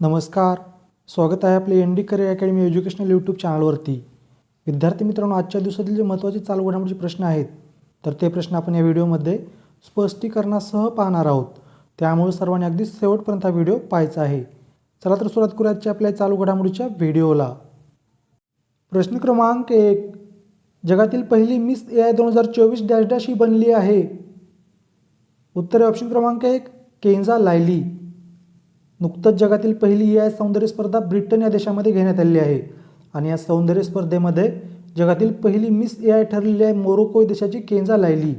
नमस्कार. स्वागत आहे आपले N D career academy educational YouTube चॅनलवरती. विद्यार्थी मित्रांनो आजच्या दिवसातील जे महत्त्वाचे चालू घडामोडीचे प्रश्न आहेत तर ते प्रश्न आपण या व्हिडिओमध्ये स्पष्टीकरणासह पाहणार आहोत. त्यामुळे सर्वांनी अगदी शेवटपर्यंत हा व्हिडिओ पाहायचा आहे. चला तर सुरुवात करू आजच्या आपल्या चालू घडामोडीच्या व्हिडिओला. प्रश्न क्रमांक एक. जगातील पहिली मिस ए आय दोन हजार चोवीस डॅश डॅश ही बनली आहे. उत्तर ऑप्शन क्रमांक एक केंझा लायली. नुकतंच जगातील पहिली ए आय सौंदर्य स्पर्धा ब्रिटन या देशामध्ये घेण्यात आलेली आहे. आणि या सौंदर्य स्पर्धेमध्ये जगातील पहिली मिस ए आय ठरलेली आहे मोरोको देशाची केंजा लायली.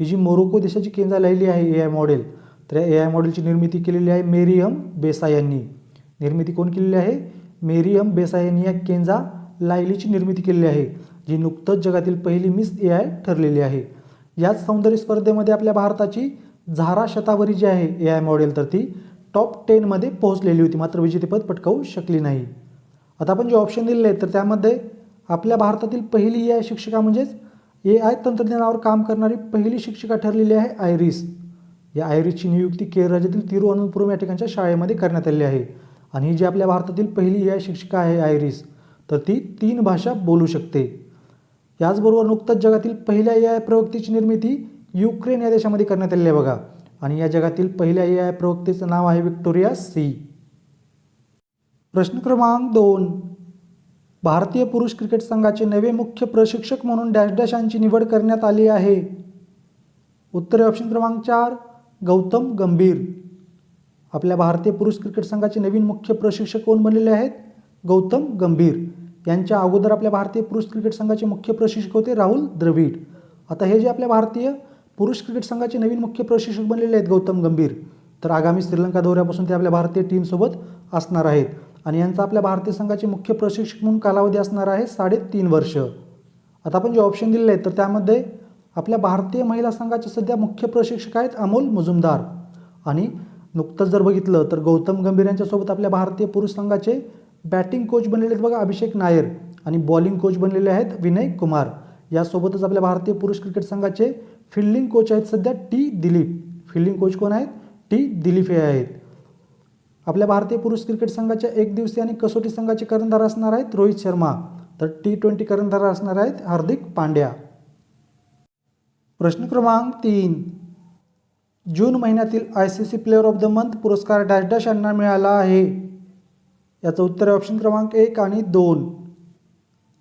ही जी मोरोको देशाची केंजा लायली आहे ए आय मॉडेल तर या ए आय मॉडेलची निर्मिती केलेली आहे मेरियम बेसा यांनी. निर्मिती कोण केलेली आहे? मेरियम बेसा यांनी या केंजा लायलीची निर्मिती केलेली आहे जी नुकतंच जगातील पहिली मिस ए आय ठरलेली आहे. याच सौंदर्य स्पर्धेमध्ये आपल्या भारताची झारा शतावरी जी आहे ए आय मॉडेल तर ती टॉप टेनमध्ये पोहोचलेली होती. मात्र विजेतेपद पटकावू शकली नाही. आता आपण जे ऑप्शन दिलेले आहेत तर त्यामध्ये आपल्या भारतातील पहिली ए आय शिक्षिका म्हणजेच ए आय तंत्रज्ञानावर काम करणारी पहिली शिक्षिका ठरलेली आहे आयरिस. या आयरिसची नियुक्ती केरळ राज्यातील तिरुअनंतपुरम या ठिकाणच्या शाळेमध्ये करण्यात आली आहे. आणि ही जी आपल्या भारतातील पहिली ए आय शिक्षिका आहे आयरिस तर ती तीन भाषा बोलू शकते. याचबरोबर नुकतंच जगातील पहिल्या ए आय प्रवक्तीची निर्मिती युक्रेन या देशामध्ये करण्यात आलेली आहे बघा. आणि या जगातील पहिल्या ए आय प्रवक्तेचं नाव आहे विक्टोरिया सी. प्रश्न क्रमांक दोन. भारतीय पुरुष क्रिकेट संघाचे नवे मुख्य प्रशिक्षक म्हणून डॅश डॅश यांची निवड करण्यात आली आहे. उत्तर ऑप्शन क्रमांक चार गौतम गंभीर. आपल्या भारतीय पुरुष क्रिकेट संघाचे नवीन मुख्य प्रशिक्षक कोण बनलेले आहेत? गौतम गंभीर. यांच्या अगोदर आपल्या भारतीय पुरुष क्रिकेट संघाचे मुख्य प्रशिक्षक होते राहुल द्रविड. आता हे जे आपल्या भारतीय पुरुष क्रिकेट संघाचे नवीन मुख्य प्रशिक्षक बनलेले आहेत गौतम गंभीर. तर आगामी श्रीलंका दौऱ्यापासून ते आपल्या भारतीय टीमसोबत असणार आहेत. आणि यांचा आपल्या भारतीय संघाचे मुख्य प्रशिक्षक म्हणून कालावधी असणार आहे साडेतीन वर्ष. आता आपण जे ऑप्शन दिलेले आहेत तर त्यामध्ये आपल्या भारतीय महिला संघाचे सध्या मुख्य प्रशिक्षक आहेत अमोल मुजुमदार. आणि नुकतंच जर बघितलं तर गौतम गंभीर यांच्यासोबत आपल्या भारतीय पुरुष संघाचे बॅटिंग कोच बनलेले आहेत बघा अभिषेक नायर आणि बॉलिंग कोच बनलेले आहेत विनय कुमार. यासोबतच आपल्या भारतीय पुरुष क्रिकेट संघाचे फिल्डिंग कोच आहेत सध्या टी दिलीप. फिल्डिंग कोच कोण आहेत? टी दिलीप हे आहेत. आपल्या भारतीय पुरुष क्रिकेट संघाच्या एक दिवसीय आणि कसोटी संघाचे कर्णधार असणार आहेत रोहित शर्मा. तर टी ट्वेंटी कर्णधार असणार आहेत हार्दिक पांड्या. प्रश्न क्रमांक तीन. जून महिन्यातील I C C player of the month पुरस्कार डॅश डॅश यांना मिळाला आहे. याचं उत्तर आहे ऑप्शन क्रमांक एक आणि दोन.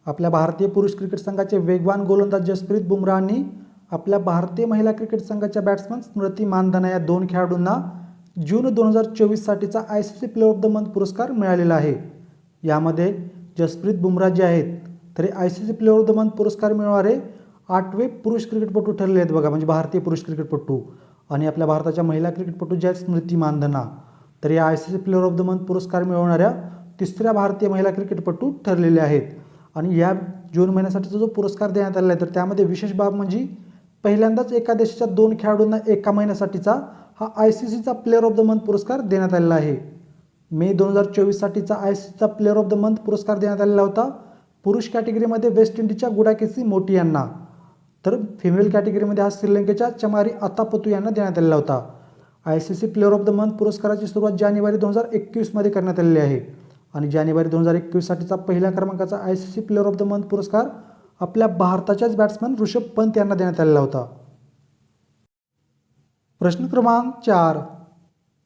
आपल्या भारतीय पुरुष क्रिकेट संघाचे वेगवान गोलंदाज जसप्रीत बुमराहनी आपल्या भारतीय महिला क्रिकेट संघाच्या बॅट्समन स्मृती मानधना या दोन खेळाडूंना जून दोन हजार चोवीससाठीचा I C C player of the month पुरस्कार मिळालेला आहे. यामध्ये जसप्रीत बुमरा जे आहेत तरी I C C player of the month पुरस्कार मिळवणारे आठवे पुरुष क्रिकेटपटू ठरले आहेत बघा म्हणजे भारतीय पुरुष क्रिकेटपटू. आणि आपल्या भारताच्या महिला क्रिकेटपटू ज्या आहेत स्मृती मानधना तर या I C C player of the month पुरस्कार मिळवणाऱ्या तिसऱ्या भारतीय महिला क्रिकेटपटू ठरलेल्या आहेत. आणि या जून महिन्यासाठीचा जो पुरस्कार देण्यात आलेला आहे तर त्यामध्ये विशेष बाब म्हणजे पहिल्यांदाच एका देशाच्या दोन खेळाडूंना एका महिन्यासाठीचा हा आय सी सीचा प्लेअर ऑफ द मंथ पुरस्कार देण्यात आलेला आहे. मे दोन हजार चोवीससाठीचा आय सी सीचा प्लेअर ऑफ द मंथ पुरस्कार देण्यात आलेला होता. पुरुष कॅटेगरीमध्ये वेस्ट इंडिजच्या गुडाकेसी मोटी यांना. तर फिमेल कॅटेगरीमध्ये हा श्रीलंकेच्या चमारी आतापतू यांना देण्यात आलेला होता. I C C player of the month पुरस्काराची सुरुवात जानेवारी दोन हजार एकवीसमध्ये करण्यात आलेली आहे. आणि जानेवारी दोन हजार एकवीससाठीचा पहिल्या क्रमांकाचा I C C player of the month पुरस्कार आपल्या भारताच्याच बॅट्समन ऋषभ पंत यांना देण्यात आलेला होता. प्रश्न क्रमांक चार.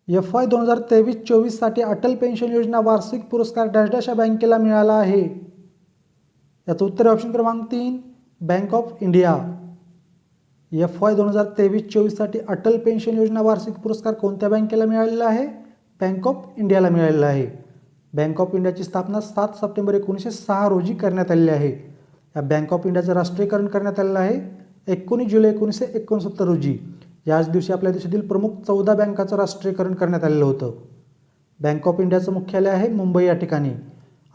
एफ आय दोन हजार तेवीस चोवीससाठी अटल पेन्शन योजना वार्षिक पुरस्कार डॅश डॅश या बँकेला मिळाला आहे. याचं उत्तर ऑप्शन क्रमांक तीन Bank of India F Y दोन हजार तेवीस चोवीससाठी अटल पेन्शन योजना वार्षिक पुरस्कार कोणत्या बँकेला मिळालेला आहे? बँक ऑफ इंडियाला मिळालेला आहे. बँक ऑफ इंडियाची स्थापना सात सप्टेंबर एकोणीसशे सहा रोजी करण्यात आलेली आहे. या बँक ऑफ इंडियाचं राष्ट्रीयकरण करण्यात आलेलं आहे. एकोणीस जुलै एकोणीसशे एकोणसत्तर रोजी याच दिवशी आपल्या देशातील प्रमुख चौदा बँकाचं राष्ट्रीयकरण करण्यात आलेलं होतं. बँक ऑफ इंडियाचं मुख्यालय आहे मुंबई या ठिकाणी.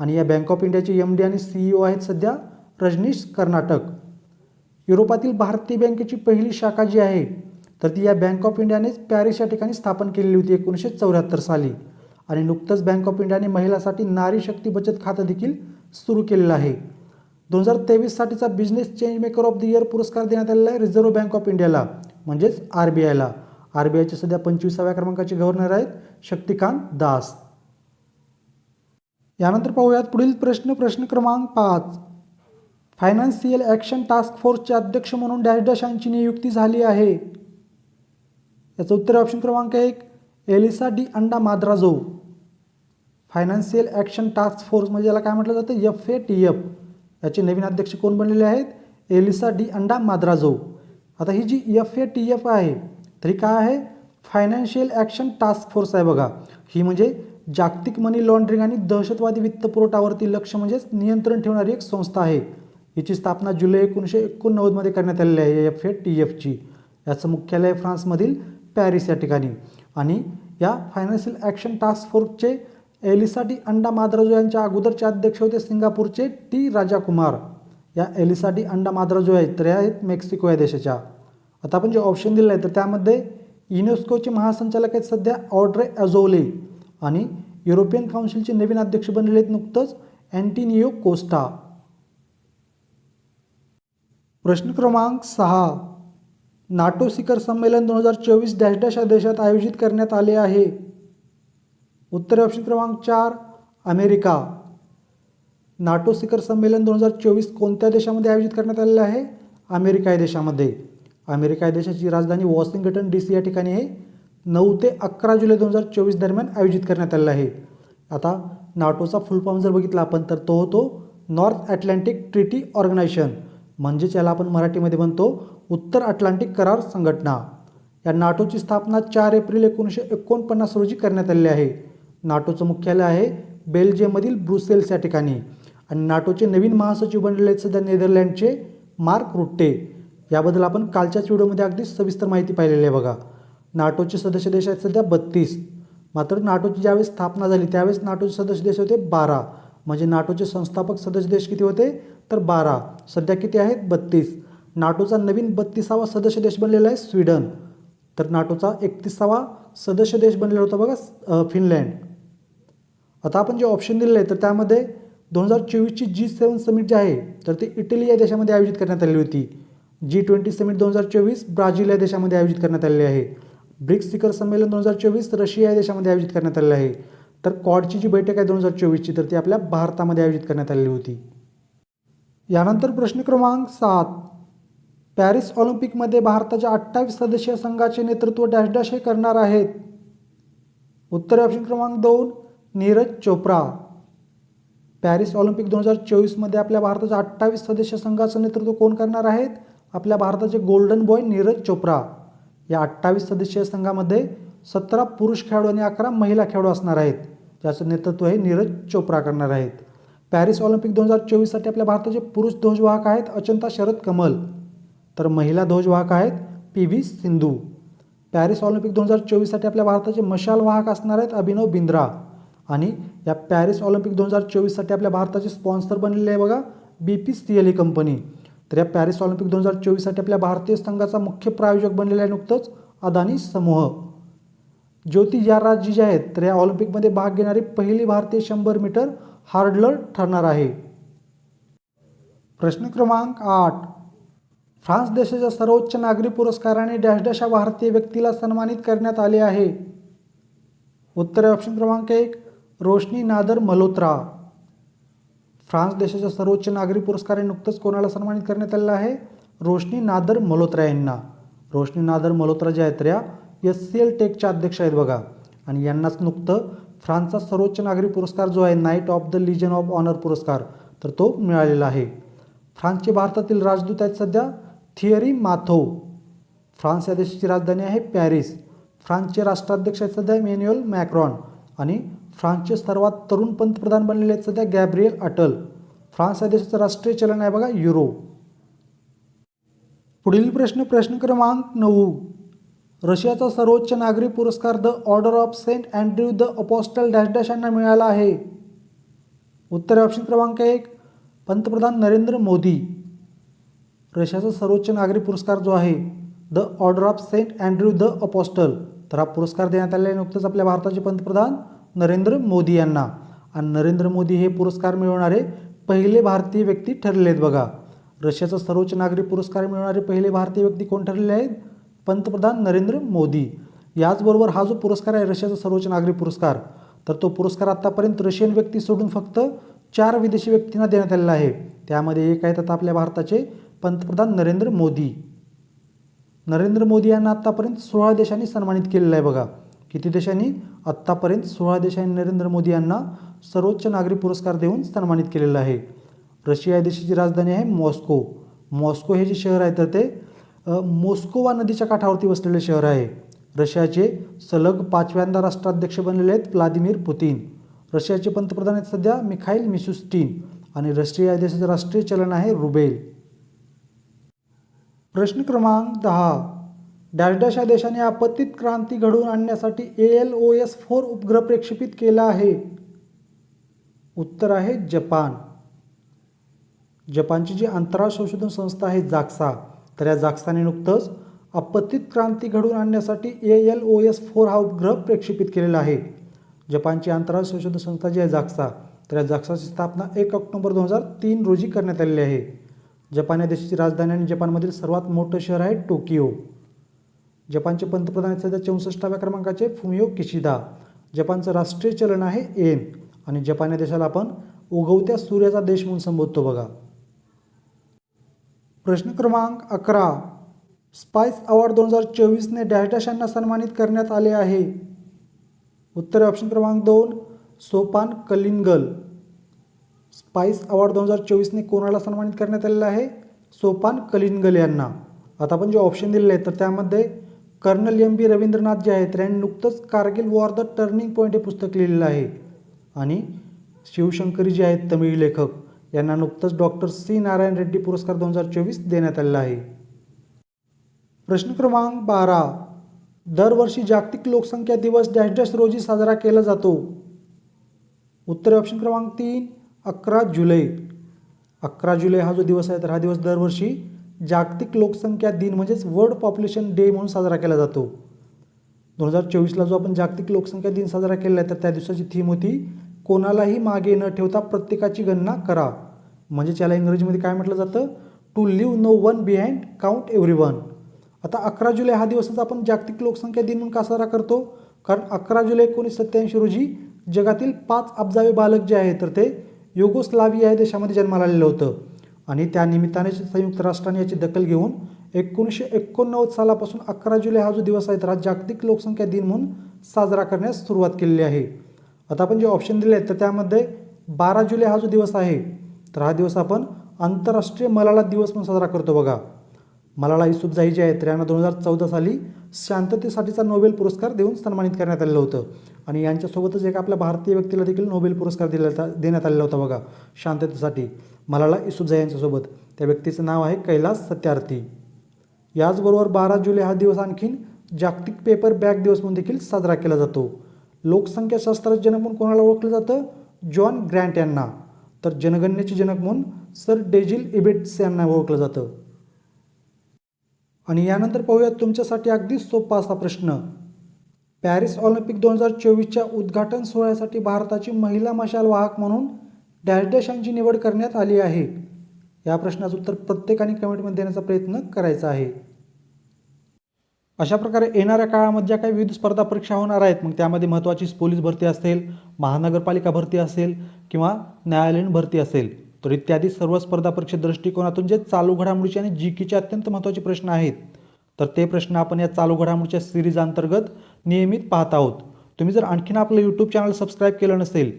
आणि या बँक ऑफ इंडियाचे एम डी आणि सीईओ आहेत सध्या रजनीश कर्नाटक. युरोपातील भारतीय बँकेची पहिली शाखा जी आहे तर ती या बँक ऑफ इंडियानेच पॅरिस या ठिकाणी स्थापन केलेली होती एकोणीसशे चौऱ्याहत्तर साली. आणि नुकतंच बँक ऑफ इंडियाने महिलासाठी नारी शक्ती बचत खातं देखील सुरू केलेलं आहे. दोन हजार तेवीससाठीचा business change maker of the year पुरस्कार देण्यात आलेला आहे रिझर्व्ह बँक ऑफ इंडियाला म्हणजेच आर बी आयला आर बी आयचे सध्या पंचवीसाव्या क्रमांकाचे गव्हर्नर आहेत शक्तिकांत दास. यानंतर पाहूयात पुढील प्रश्न प्रश्न क्रमांक पाच. फायनान्शियल ॲक्शन टास्क फोर्सचे अध्यक्ष म्हणून डॅश डॅश यांची नियुक्ती झाली आहे. याचं उत्तर ऑप्शन क्रमांक एक Elisa de Anda Madrazo. Financial action task force म्हणजे याला काय म्हटलं जातं? एफ ए टी एफ याचे नवीन अध्यक्ष कोण बनलेले आहेत? Elisa de Anda Madrazo. आता ही जी एफ ए टी एफ आहे तरी काय आहे? फायनान्शियल ॲक्शन टास्क फोर्स आहे बघा. ही म्हणजे जागतिक मनी लॉन्ड्रिंग आणि दहशतवादी वित्तपुरवठावरती लक्ष म्हणजेच नियंत्रण ठेवणारी एक संस्था आहे. हिची स्थापना जुलै एकोणीसशे एकोणनव्वदमध्ये करण्यात आलेली आहे एफ ए टी एफची याचं मुख्यालय फ्रान्समधील पॅरिस या ठिकाणी. आणि या फायनान्शियल ॲक्शन टास्क फोर्सचे एलिसाटी अंडा माद्राजो यांच्या अगोदरचे अध्यक्ष होते सिंगापूरचे टी राजाकुमार. या एलिसाटी अंडा माद्राजो आहेत तर या आहेत मेक्सिको या देशाच्या. आता आपण जे ऑप्शन दिलं आहे तर त्यामध्ये युनेस्कोचे महासंचालक आहेत सध्या ऑड्रे अझोले आणि युरोपियन काउन्सिलचे नवीन अध्यक्ष बनलेले आहेत नुकतंच अँटिनियो कोस्टा. प्रश्न क्रमांक सहा. नाटो शिखर संमेलन दोन हजार चोवीस डॅश डॅश या देशात आयोजित करण्यात आले आहे. उत्तर ऑप्शन क्रमांक चार अमेरिका. नाटो शिखर संमेलन दोन हजार चोवीस कोणत्या देशामध्ये आयोजित करण्यात आलेलं आहे? अमेरिका या देशामध्ये. अमेरिका या देशाची राजधानी वॉशिंग्टन डी सी या ठिकाणी आहे. नऊ ते अकरा जुलै दोन हजार चोवीस दरम्यान आयोजित करण्यात आलेला आहे. आता नाटोचा फुल फॉर्म जर बघितला आपण तर तो होतो नॉर्थ अटलांटिक ट्रिटी ऑर्गनायझेशन म्हणजेच याला आपण मराठीमध्ये म्हणतो उत्तर अटलांटिक करार संघटना. या नाटोची स्थापना चार एप्रिल एकोणीसशे एकोणपन्नास रोजी करण्यात आलेली आहे. नाटोचं मुख्यालय आहे बेल्जियममधील ब्रुसेल्स या ठिकाणी. आणि नाटोचे नवीन महासचिव बनलेले आहेत सध्या नेदरलँडचे मार्क रुट्टे. याबद्दल आपण कालच्याच व्हिडिओमध्ये अगदी सविस्तर माहिती पाहिलेली आहे बघा. नाटोचे सदस्य देश आहेत सध्या बत्तीस. मात्र नाटोची ज्यावेळेस स्थापना झाली त्यावेळेस नाटोचे सदस्य देश होते बारा. म्हणजे नाटोचे संस्थापक सदस्य देश किती होते? तर बारा. सध्या किती आहेत? बत्तीस. नाटोचा नवीन बत्तीसावा सदस्य देश बनलेला आहे स्वीडन. तर नाटोचा एकतीसावा सदस्य देश बनलेला होता बघा फिनलँड. आता आपण जे ऑप्शन दिलेले आहे तर त्यामध्ये दोन हजार चोवीसची जी सेवन समिट जी आहे तर ती इटली या देशामध्ये आयोजित करण्यात आली होती. जी ट्वेंटी समिट दोन हजार चोवीस ब्राझील या देशामध्ये आयोजित करण्यात आलेली आहे. ब्रिक्स शिखर संमेलन दोन हजार चोवीस रशिया या देशामध्ये आयोजित करण्यात आलेलं आहे. तर कॉडची जी बैठक आहे दोन हजार चोवीसची तर ती आपल्या भारतामध्ये आयोजित करण्यात आलेली होती. यानंतर प्रश्न क्रमांक सात. पॅरिस ऑलिम्पिकमध्ये भारताच्या अठ्ठावीस सदस्यीय संघाचे नेतृत्व डॅश डॅश हे करणार आहेत. उत्तर ऑप्शन क्रमांक दोन. नीरज चोप्रा. पॅरिस ऑलिम्पिक दोन हजार चोवीसमध्ये आपल्या भारताच्या अठ्ठावीस सदस्य संघाचं नेतृत्व कोण करणार आहेत? आपल्या भारताचे गोल्डन बॉय नीरज चोप्रा. या अठ्ठावीस सदस्यीय संघामध्ये सतरा पुरुष खेळाडू आणि अकरा महिला खेळाडू असणार आहेत. ज्याचं नेतृत्व हे नीरज चोप्रा करणार आहेत. पॅरिस ऑलिम्पिक दोन हजार चोवीससाठी आपल्या भारताचे पुरुष ध्वजवाहक आहेत अचंता शरद कमल. तर महिला ध्वजवाहक आहेत P V Sindhu. Paris Olympic दोन हजार चोवीससाठी आपल्या भारताचे मशाल वाहक असणार आहेत अभिनव बिंद्रा. आणि या पॅरिस ऑलिम्पिक दोन हजार चोवीससाठी आपल्या भारताचे स्पॉन्सर बनलेले आहे बघा बी पी सी एल ही कंपनी. तर या पॅरिस ऑलिम्पिक दोन हजार चोवीससाठी आपल्या भारतीय संघाचा मुख्य प्रायोजक बनलेला आहे नुकतंच अदानी समूह. ज्योती राजी जे आहेत तर या ऑलिम्पिकमध्ये भाग घेणारी पहिली भारतीय शंभर मीटर हार्डलर ठरणार आहे. प्रश्न क्रमांक आठ. फ्रान्स देशाच्या सर्वोच्च नागरी पुरस्काराने डॅश डॅश या भारतीय व्यक्तीला सन्मानित करण्यात आले आहे. उत्तर ऑप्शन क्रमांक एक. रोशनी नादर मल्होत्रा. फ्रान्स देशाच्या सर्वोच्च नागरी पुरस्काराने नुकतंच कोणाला सन्मानित करण्यात आलेलं आहे? रोशनी नादर मल्होत्रा यांना. रोशनी नादर मल्होत्रा ज्या आहेत त्या एस सी एल टेकच्या अध्यक्ष आहेत बघा. आणि यांनाच नुकतं फ्रान्सचा सर्वोच्च नागरी पुरस्कार जो आहे knight of the legion of honour पुरस्कार तर तो मिळालेला आहे. फ्रान्सचे भारतातील राजदूत आहेत सध्या थिअरी माथो. फ्रान्स या देशाची राजधानी आहे पॅरिस. फ्रान्सचे राष्ट्राध्यक्ष आहेत सध्या मॅन्युअल मॅक्रॉन आणि फ्रान्सचे सर्वात तरुण पंतप्रधान बनलेले आहेत सध्या गॅब्रियल अटल. फ्रान्स या देशाचं राष्ट्रीय चलन आहे बघा युरो. पुढील प्रश्न प्रश्न क्रमांक नऊ. रशियाचा सर्वोच्च नागरी पुरस्कार the order of Saint Andrew the apostle dash dash यांना मिळाला आहे. उत्तर ऑप्शन क्रमांक एक पंतप्रधान नरेंद्र मोदी. रशियाचा सर्वोच्च नागरी पुरस्कार जो आहे the order of Saint Andrew the apostle. तर हा पुरस्कार देण्यात आलेला आहे नुकतंच आपल्या भारताचे पंतप्रधान नरेंद्र मोदी यांना. आणि नरेंद्र मोदी हे पुरस्कार मिळवणारे पहिले भारतीय व्यक्ती ठरलेले आहेत बघा. रशियाचा सर्वोच्च नागरी पुरस्कार मिळवणारे पहिले भारतीय व्यक्ती कोण ठरलेले आहेत? पंतप्रधान नरेंद्र मोदी. याचबरोबर हा जो पुरस्कार आहे रशियाचा सर्वोच्च नागरी पुरस्कार तर तो पुरस्कार आत्तापर्यंत रशियन व्यक्ती सोडून फक्त चार विदेशी व्यक्तींना देण्यात आलेला आहे. त्यामध्ये एक आहेत आता आपल्या भारताचे पंतप्रधान नरेंद्र मोदी. नरेंद्र मोदी यांना आत्तापर्यंत सोळा देशांनी सन्मानित केलेलं आहे बघा. किती देशांनी आत्तापर्यंत सोळा देशांनी नरेंद्र मोदी यांना सर्वोच्च नागरी पुरस्कार देऊन सन्मानित केलेलं आहे. रशिया या देशाची राजधानी आहे मॉस्को. मॉस्को हे जे शहर आहे तर ते मॉस्कोवा मोस्कोवा नदीच्या काठावरती वसलेले शहर आहे. रशियाचे सलग पाचव्यांदा राष्ट्राध्यक्ष बनलेले आहेत व्लादिमीर पुतीन. रशियाचे पंतप्रधान आहेत सध्या मिखाईल मिशुस्टीन आणि रशिया या देशाचे राष्ट्रीय चलन आहे रुबेल. प्रश्न क्रमांक दहा. डॅश या देशाने आपत्तीत क्रांती घडवून आणण्यासाठी A L O S four उपग्रह प्रक्षेपित केला आहे. उत्तर आहे जपान. जपानची जी अंतराळ संशोधन संस्था आहे जाक्सा तर या जाक्साने नुकतंच आपत्तीत क्रांती घडवून आणण्यासाठी A L O S four हा उपग्रह प्रक्षेपित केलेला आहे. जपानची अंतराळ संशोधन संस्था जी आहे जाक्सा तर या जाक्साची स्थापना एक ऑक्टोबर दोन हजार तीन रोजी करण्यात आलेली आहे. जपान या देशाची राजधानी आणि जपानमधील सर्वात मोठं शहर आहे टोकियो. जपानचे पंतप्रधान आहेत सध्या चौसष्टाव्या क्रमांकाचे फुमियो किशिदा. जपानचं राष्ट्रीय चलन आहे एन. आणि जपान या देशाला आपण उगवत्या सूर्याचा देश म्हणून संबोधतो बघा. प्रश्न क्रमांक अकरा. स्पाइस अवॉर्ड दोन हजार चोवीसने डॅश डॅश यांना सन्मानित करण्यात आले आहे. उत्तर ऑप्शन क्रमांक दोन सोपान कलिंगल. स्पाइस अवॉर्ड दोन हजार चोवीसने कोणाला सन्मानित करण्यात आलेला आहे? सोपान कलिंगल यांना. आता आपण जे ऑप्शन दिलेले आहेत तर त्यामध्ये कर्नल एम बी रवींद्रनाथ जे आहेत त्यांनी नुकतंच Kargil war the turning point हे पुस्तक लिहिलेलं आहे. आणि शिवशंकरी जे आहेत तमिळ लेखक यांना नुकतंच डॉक्टर सी नारायण रेड्डी पुरस्कार दोन हजार चोवीस देण्यात आलेला आहे. प्रश्न क्रमांक बारा दरवर्षी जागतिक लोकसंख्या दिवस डॅश डॅश रोजी साजरा केला जातो. उत्तर ऑप्शन क्रमांक तीन अकरा जुलै. अकरा जुलै हा जो दिवस आहे तर हा दिवस दरवर्षी जागतिक लोकसंख्या दिन म्हणजेच वर्ल्ड पॉप्युलेशन डे म्हणून साजरा केला जातो. दोन हजार चोवीसला जो आपण जागतिक लोकसंख्या दिन साजरा केला आहे तर त्या दिवसाची थीम होती कोणालाही मागे न ठेवता प्रत्येकाची गणना करा. म्हणजे त्याला इंग्रजीमध्ये काय म्हटलं जातं? To leave no one behind count every one आता अकरा जुलै हा दिवसच आपण जागतिक लोकसंख्या दिन म्हणून का साजरा करतो? कारण अकरा जुलै एकोणीस सत्त्याऐंशी रोजी जगातील पाच अब्जावे बालक जे आहे तर ते युगोस्लाविया या देशामध्ये जन्माला आलेलं होतं. आणि त्या निमित्ताने संयुक्त राष्ट्राने याची दखल घेऊन एकोणीसशे एकोणनव्वद सालापासून अकरा जुलै हा जो दिवस आहे तर हा जागतिक लोकसंख्या दिन म्हणून साजरा करण्यास सुरुवात केलेली आहे. आता आपण जे ऑप्शन दिले आहेत तर त्यामध्ये बारा जुलै हा जो दिवस आहे तर हा दिवस आपण आंतरराष्ट्रीय मलाळा दिवस म्हणून साजरा करतो बघा. मलाळा युसुफजाई जे आहेत तर यांना दोन हजार चौदा साली शांततेसाठीचा नोबेल पुरस्कार देऊन सन्मानित करण्यात आलेलं होतं. आणि यांच्यासोबतच एक आपल्या भारतीय व्यक्तीला देखील नोबेल पुरस्कार दिला देण्यात आलेला होता बघा शांततेसाठी. मलाला युसुफजाई यांच्यासोबत. त्या व्यक्तीचं नाव आहे कैलास सत्यार्थी. याचबरोबर बारा जुलै हा दिवस आणखीन जागतिक पेपर बॅग दिवस म्हणून देखील साजरा केला जातो. लोकसंख्याशास्त्राचे जनक म्हणून कोणाला ओळखलं जातं? जॉन ग्रँट यांना. तर जनगणनेचे जनक म्हणून सर डेजिल इबेट्स यांना ओळखलं जातं. आणि यानंतर पाहूयात तुमच्यासाठी अगदी सोपा असा प्रश्न. पॅरिस ऑलिम्पिक दोन हजार चोवीसच्या उद्घाटन सोहळ्यासाठी भारताची महिला मशाल वाहक म्हणून डॅश डॅश यांची निवड करण्यात आली आहे. या प्रश्नाचं उत्तर प्रत्येकाने कमेंटमध्ये देण्याचा प्रयत्न करायचा आहे. अशा प्रकारे येणाऱ्या काळामध्ये ज्या काही विविध स्पर्धा परीक्षा होणार आहेत मग त्यामध्ये महत्त्वाची पोलीस भरती असेल महानगरपालिका भरती असेल किंवा न्यायालयीन भरती असेल तर इत्यादी सर्व स्पर्धा परीक्षा दृष्टिकोनातून जे चालू घडामोडीचे आणि जी केचे अत्यंत महत्त्वाचे प्रश्न आहेत तर ते प्रश्न आपण या चालू घडामोडीच्या सिरीज अंतर्गत नियमित पाहत आहोत. तुम्ही जर आणखीन आपलं यूट्यूब चॅनल सबस्क्राईब केलं नसेल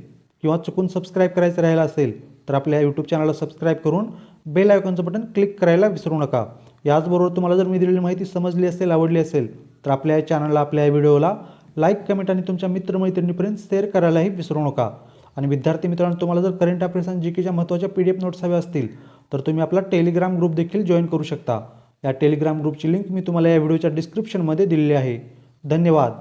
किंवा चुकून सबस्क्राईब करायचं राहिलं असेल तर आपल्या यूट्यूब चॅनलला सबस्क्राईब करून बेल आयकॉनचं बटन क्लिक करायला विसरू नका. याचबरोबर तुम्हाला जर मी दिलेली माहिती समजली असेल आवडली असेल तर आपल्या या चॅनलला आपल्या या व्हिडिओला लाईक कमेंट आणि तुमच्या मित्रमैत्रिणीपर्यंत शेअर करायलाही विसरू नका. आणि विद्यार्थी मित्रांनो तुम्हाला जर करंट अफेअर्स आणि जी केच्या महत्त्वाच्या पी डी एफ नोट्स हव्या असतील तर तुम्ही आपला टेलिग्राम ग्रुप देखील जॉईन करू शकता. या टेलिग्राम ग्रुपची लिंक मी तुम्हाला या व्हिडिओच्या डिस्क्रिप्शनमध्ये दिलेली आहे. धन्यवाद.